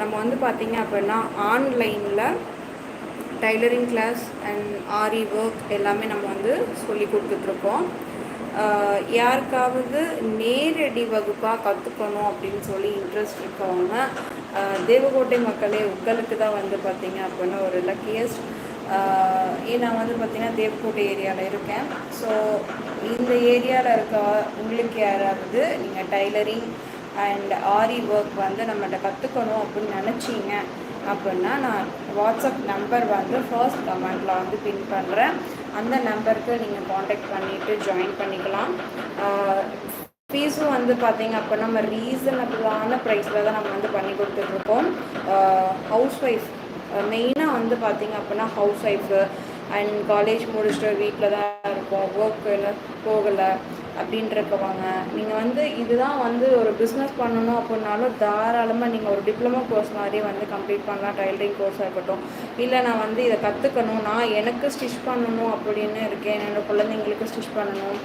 நம்ம வந்து பார்த்திங்க அப்படின்னா ஆன்லைனில் tailoring class and aari work எல்லாமே நம்ம வந்து சொல்லி கொடுத்துட்ருக்கோம். யாருக்காவது நேரடி வகுப்பாக கற்றுக்கணும் அப்படின்னு சொல்லி இன்ட்ரெஸ்ட் இருக்கவங்க தேவகோட்டை மக்களே உங்களுக்கு தான் வந்து பார்த்திங்க அப்படின்னா ஒரு லக்கியஸ்ட் ஏன்னா வந்து பார்த்திங்கன்னா தேவக்கோட்டை ஏரியாவில் இருக்கேன். ஸோ இந்த ஏரியாவில் இருக்க உங்களுக்கு யாராவது நீங்கள் டைலரிங் அண்ட் ஆரி ஒர்க் வந்து நம்மகிட்ட கற்றுக்கணும் அப்படின்னு நினச்சிங்க அப்படின்னா நான் வாட்ஸ்அப் நம்பர் வந்து ஃபர்ஸ்ட் கமெண்டில் வந்து பின் பண்ணுறேன் அந்த நம்பருக்கு நீங்கள் காண்டாக்ட் பண்ணிவிட்டு ஜாயின் பண்ணிக்கலாம். ஃபீஸும் வந்து பார்த்திங்க அப்படின்னா நம்ம ரீசனபிளான ப்ரைஸில் தான் நம்ம வந்து பண்ணி கொடுத்துட்ருக்கோம் ஹவுஸ் ஒய்ஃப் மெயினாக வந்து பார்த்திங்க அப்படின்னா ஹவுஸ் ஒய்ஃபு அண்ட் காலேஜ் முடிச்சுட்டு வீட்டில் தான் இருப்போம் ஒர்க்கு போகலை. அப்படின்றக்கவாங்க நீங்கள் வந்து இதுதான் வந்து ஒரு பிஸ்னஸ் பண்ணணும் அப்படின்னாலும் தாராளமாக நீங்கள் ஒரு டிப்ளமோ கோர்ஸ் மாதிரி வந்து கம்ப்ளீட் பண்ணலாம். டைலரிங் கோர்ஸாக இருக்கட்டும். இல்லை நான் வந்து இதை கற்றுக்கணும் நான் எனக்கு ஸ்டிச் பண்ணணும் அப்படின்னு இருக்கேன். என்னோடய குழந்தைங்களுக்கு ஸ்டிச் பண்ணணும்.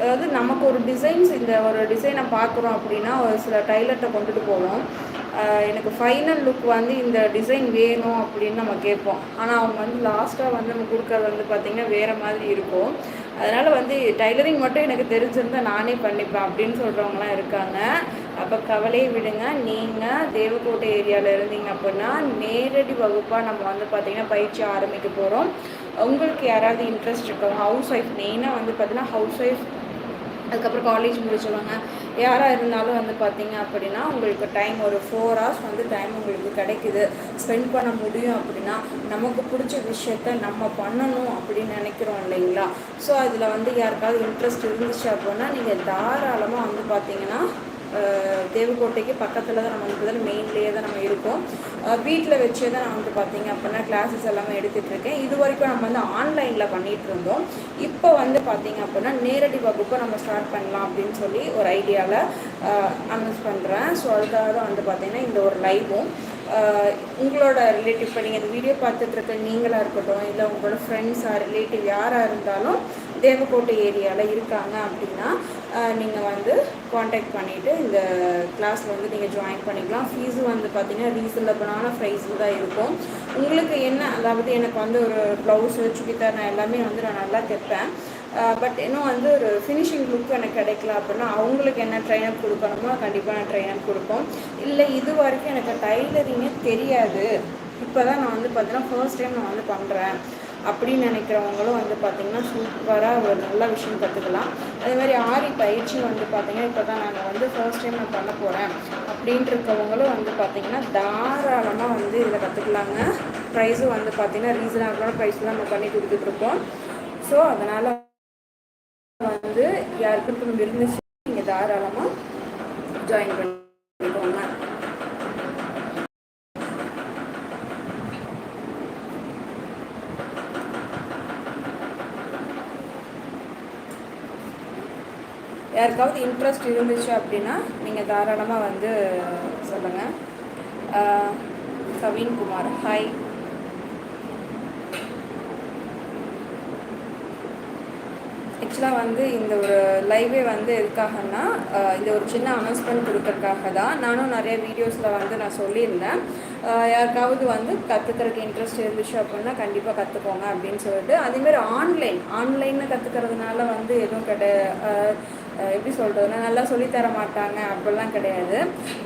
அதாவது நமக்கு ஒரு டிசைன்ஸ் இந்த ஒரு டிசைனை பார்க்குறோம் அப்படின்னா ஒரு சில டைலர்கிட்ட கொண்டுட்டு போவோம். எனக்கு ஃபைனல் லுக் வந்து இந்த டிசைன் வேணும் அப்படின்னு நம்ம கேட்போம். ஆனால் அவங்க வந்து லாஸ்ட்டாக வந்து நம்ம கொடுக்குறது வந்து பார்த்திங்கன்னா வேறு மாதிரி இருக்கும். அதனால் வந்து டைலரிங் மட்டும் எனக்கு தெரிஞ்சிருந்தால் நானே பண்ணிப்பேன் அப்படின்னு சொல்கிறவங்களாம் இருக்காங்க. அப்போ கவலையை விடுங்க. நீங்கள் தேவக்கோட்டை ஏரியாவில் இருந்தீங்க அப்படின்னா நேரடி வகுப்பாக நம்ம வந்து பார்த்திங்கன்னா பயிற்சி ஆரம்பிக்க போகிறோம் உங்களுக்கு யாராவது இன்ட்ரெஸ்ட் இருக்கவங்க ஹவுஸ் ஒய்ஃப் மெயினாக வந்து பார்த்திங்கன்னா ஹவுஸ் ஒய்ஃப் அதுக்கப்புறம் காலேஜ் முடிச்சுடுவாங்க யாராக இருந்தாலும் வந்து பார்த்தீங்க அப்படின்னா உங்களுக்கு டைம் ஒரு ஃபோர் ஹவர்ஸ் வந்து டைம் உங்களுக்கு கிடைக்குது. ஸ்பெண்ட் பண்ண முடியும் அப்படின்னா நமக்கு பிடிச்ச விஷயத்த நம்ம பண்ணணும் அப்படின்னு நினைக்கிறோம் இல்லைங்களா? ஸோ அதில் வந்து யாருக்காவது இன்ட்ரெஸ்ட் இருந்துச்சு அப்படின்னா நீங்கள் தாராளமாக வந்து பார்த்தீங்கன்னா தேவக்கோட்டைக்கு பக்கத்தில் தான் நம்ம வந்து மெயின்லேயே தான் நம்ம இருக்கோம். வீட்டில் வச்சே தான் நான் வந்து பார்த்தீங்க அப்படின்னா கிளாஸஸ் எல்லாமே எடுத்துகிட்டு இருக்கேன். இது வரைக்கும் நம்ம வந்து ஆன்லைனில் பண்ணிகிட்டு இருந்தோம். இப்போ வந்து பார்த்தீங்க அப்படின்னா நேரடி வகுப்பை நம்ம ஸ்டார்ட் பண்ணலாம் அப்படின்னு சொல்லி ஒரு ஐடியாவில் அனௌன்ஸ் பண்ணுறேன் ஸோ அதுக்காக தான் வந்து பார்த்திங்கன்னா இந்த ஒரு லைவும் உங்களோட ரிலேட்டிவ் இப்போ நீங்கள் இந்த வீடியோ பார்த்துட்ருக்க நீங்களாக இருக்கட்டும் இல்லை உங்களோட ஃப்ரெண்ட்ஸாக ரிலேட்டிவ் யாராக இருந்தாலும் தேவக்கோட்டை ஏரியாவில் இருக்காங்க அப்படின்னா நீங்கள் வந்து காண்டாக்ட் பண்ணிவிட்டு இந்த கிளாஸில் வந்து நீங்கள் ஜாயின் பண்ணிக்கலாம். ஃபீஸும் வந்து பார்த்திங்கன்னா ரீசனபிளான ப்ரைஸில் தான் இருக்கும். உங்களுக்கு என்ன அதாவது எனக்கு வந்து ஒரு ப்ளவுஸு சுடிதார் நான் எல்லாமே வந்து நான் நல்லா தைப்பேன். பட் இன்னும் வந்து ஒரு ஃபினிஷிங் லுக் எனக்கு கிடைக்கல அப்படின்னா அவங்களுக்கு என்ன ட்ரைனப் கொடுக்கணுமோ கண்டிப்பாக நான் ட்ரைனப் கொடுப்போம். இல்லை இது வரைக்கும் எனக்கு டைலரிங்கே தெரியாது. இப்போ தான் நான் வந்து பார்த்தீங்கன்னா ஃபர்ஸ்ட் டைம் நான் வந்து பண்ணுறேன் அப்படின்னு நினைக்கிறவங்களும் வந்து பார்த்திங்கன்னா சூப்பராக ஒரு நல்ல விஷயம் கற்றுக்கலாம் அதே மாதிரி ஆரி பயிற்சி வந்து பார்த்திங்கன்னா இப்போ தான் நாங்கள் வந்து ஃபர்ஸ்ட் டைம் நான் பண்ண போகிறேன் அப்படின்ட்டு இருக்கவங்களும் வந்து பார்த்திங்கன்னா தாராளமாக வந்து இதில் கற்றுக்கலாங்க ப்ரைஸும் வந்து பார்த்திங்கன்னா ரீசனபிளான ப்ரைஸ் தான் நம்ம பண்ணி கொடுத்துட்ருக்கோம் ஸோ அதனால் வந்து யாருக்கும் இருந்துச்சு நீங்கள் தாராளமாக ஜாயின் பண்ணிக்கோங்க. யாருக்காவது இன்ட்ரெஸ்ட் இருந்துச்சு அப்படின்னா நீங்கள் தாராளமாக வந்து சொல்லுங்கள் கவின்குமார் ஹாய் ஆக்சுவலாக வந்து இந்த ஒரு லைவே வந்து எதுக்காகன்னா இந்த ஒரு சின்ன அனௌன்ஸ்மெண்ட் கொடுக்கறதுக்காக தான். நானும் நிறைய வீடியோஸில் வந்து நான் சொல்லியிருந்தேன். யாருக்காவது வந்து கற்றுக்கிறதுக்கு இன்ட்ரெஸ்ட் இருந்துச்சு அப்படின்னா கண்டிப்பாக கற்றுக்கோங்க அப்படின்னு சொல்லிட்டு. அதேமாதிரி ஆன்லைன் ஆன்லைனில் கற்றுக்கிறதுனால வந்து எதுவும் கிடையாது எப்படி சொல்கிறதுனா நல்லா சொல்லித்தர மாட்டாங்க. அப்படிலாம் கிடையாது.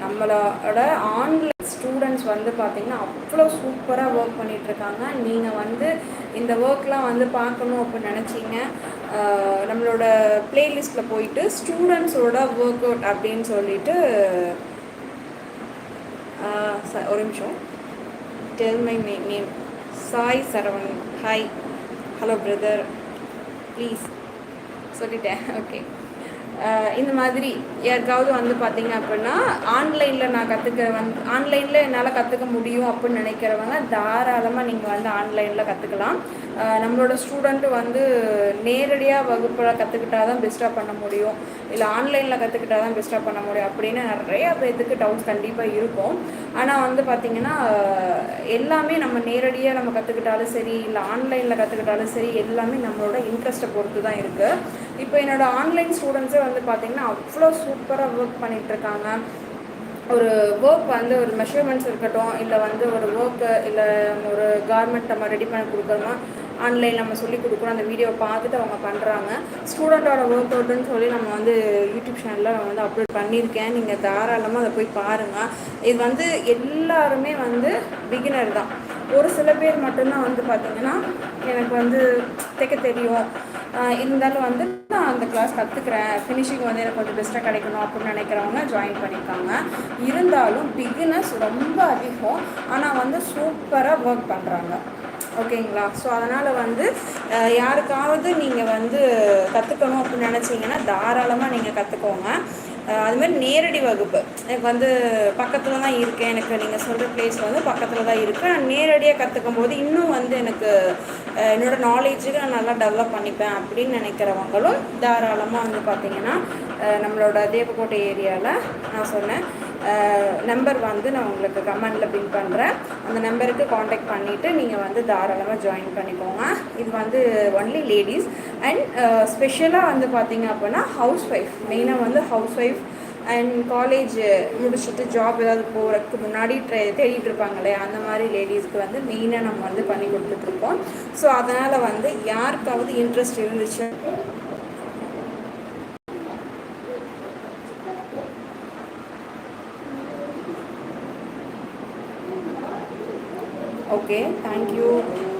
நம்மளோட ஆன்லைன் ஸ்டூடெண்ட்ஸ் வந்து பார்த்திங்கன்னா அவ்வளோ சூப்பராக ஒர்க் பண்ணிகிட்ருக்காங்க நீங்கள் வந்து இந்த ஒர்க்லாம் வந்து பார்க்கணும் அப்படின்னு நினச்சிங்க. நம்மளோட ப்ளேலிஸ்ட்டில் போயிட்டு ஸ்டூடெண்ட்ஸோட ஒர்க் அவுட் அப்படின்னு சொல்லிட்டு ஒரு நிமிஷம். Tell my name Sai Saravan hi hello brother please சொல்லிட்டேன். ஓகே இந்த மாதிரி யாருக்காவது வந்து பார்த்தீங்க அப்படின்னா ஆன்லைனில் நான் கற்றுக்க வந்து ஆன்லைனில் என்னால் கற்றுக்க முடியும் அப்படின்னு நினைக்கிறவங்க தாராளமாக நீங்கள் வந்து ஆன்லைனில் கற்றுக்கலாம் நம்மளோட ஸ்டூடெண்ட்டு வந்து நேரடியாக வகுப்பில் கற்றுக்கிட்டா தான் பெஸ்ட்டாக பண்ண முடியும். இல்லை ஆன்லைனில் கற்றுக்கிட்டா தான் பெஸ்ட்டாக பண்ண முடியும் அப்படின்னு நிறையா பேர்த்துக்கு டவுட்ஸ் கண்டிப்பாக இருக்கும். ஆனால் வந்து பார்த்திங்கன்னா எல்லாமே நம்ம நேரடியாக நம்ம கற்றுக்கிட்டாலும் சரி இல்லை ஆன்லைனில் கற்றுக்கிட்டாலும் சரி எல்லாமே நம்மளோட இன்ட்ரெஸ்ட்டை பொறுத்து தான் இருக்குது இப்போ என்னோடய ஆன்லைன் ஸ்டூடெண்ட்ஸே வந்து பார்த்திங்கன்னா அவ்வளோ சூப்பராக ஒர்க் பண்ணிகிட்ருக்காங்க ஒரு ஒர்க் வந்து ஒரு மெஷர்மெண்ட்ஸ் இருக்கட்டும் இல்லை வந்து ஒரு ஒர்க்கு இல்லை ஒரு கார்மெண்ட் நம்ம ரெடி பண்ணி கொடுக்குறோமா ஆன்லைன் நம்ம சொல்லி கொடுக்குறோம் அந்த வீடியோவை பார்த்துட்டு அவங்க பண்ணுறாங்க ஸ்டூடெண்ட்டோட ஒர்க் அவுட்டுன்னு சொல்லி நம்ம வந்து யூடியூப் சேனலில் நான் வந்து அப்லோட் பண்ணியிருக்கேன். நீங்கள் தாராளமாக அதை போய் பாருங்கள் இது வந்து எல்லாருமே வந்து பிகினர் தான். ஒரு சில பேர் மட்டும்தான் வந்து பார்த்திங்கன்னா எனக்கு வந்து தைக்க தெரியும். இருந்தாலும் வந்து நான் அந்த கிளாஸ் கற்றுக்குறேன் ஃபினிஷிங் வந்து எனக்கு கொஞ்சம் பெஸ்ட்டாக கிடைக்கணும் அப்படின்னு நினைக்கிறவங்க ஜாயின் பண்ணியிருக்காங்க. இருந்தாலும் பிகினர்ஸ் ரொம்ப அதிகம். ஆனால் வந்து சூப்பராக ஒர்க் பண்ணுறாங்க ஓகேங்களா? ஸோ அதனால் வந்து யாருக்காவது நீங்கள் வந்து கற்றுக்கணும் அப்படின்னு நினச்சிங்கன்னா தாராளமாக நீங்கள் கற்றுக்கோங்க அதுமாதிரி நேரடி வகுப்பு. எனக்கு வந்து பக்கத்தில் தான் இருக்கேன். எனக்கு நீங்கள் சொல்கிற பிளேஸ் வந்து பக்கத்தில் தான் இருக்குது நான் நேரடியாக கற்றுக்கும் போது இன்னும் வந்து எனக்கு என்னோடய நாலேஜுக்கு நான் நல்லா டெவலப் பண்ணிப்பேன் அப்படின்னு நினைக்கிறவங்களும் தாராளமாக வந்து பார்த்திங்கன்னா நம்மளோட தேவக்கோட்டை ஏரியாவில் நான் சொன்னேன். நம்பர் வந்து நான் உங்களுக்கு கமெண்டில் பின் பண்ணுறேன் அந்த நம்பருக்கு காண்டாக்ட் பண்ணிவிட்டு நீங்கள் வந்து தாராளமாக ஜாயின் பண்ணிக்கோங்க. இது வந்து ஒன்லி லேடிஸ் அண்ட் ஸ்பெஷலாக வந்து பார்த்தீங்க அப்படின்னா ஹவுஸ் ஒய்ஃப் மெயினாக வந்து ஹவுஸ் ஒய்ஃப் அண்ட் காலேஜ் முடிச்சுட்டு ஜாப் ஏதாவது போகிறதுக்கு முன்னாடி ட்ரை தேடிட்டு இருப்பாங்களே அந்த மாதிரி லேடிஸ்க்கு வந்து மெயினாக நம்ம வந்து பண்ணி கொடுத்துட்ருக்கோம் ஸோ அதனால் வந்து யாருக்காவது இன்ட்ரெஸ்ட் இருந்துச்சு Okay, thank you.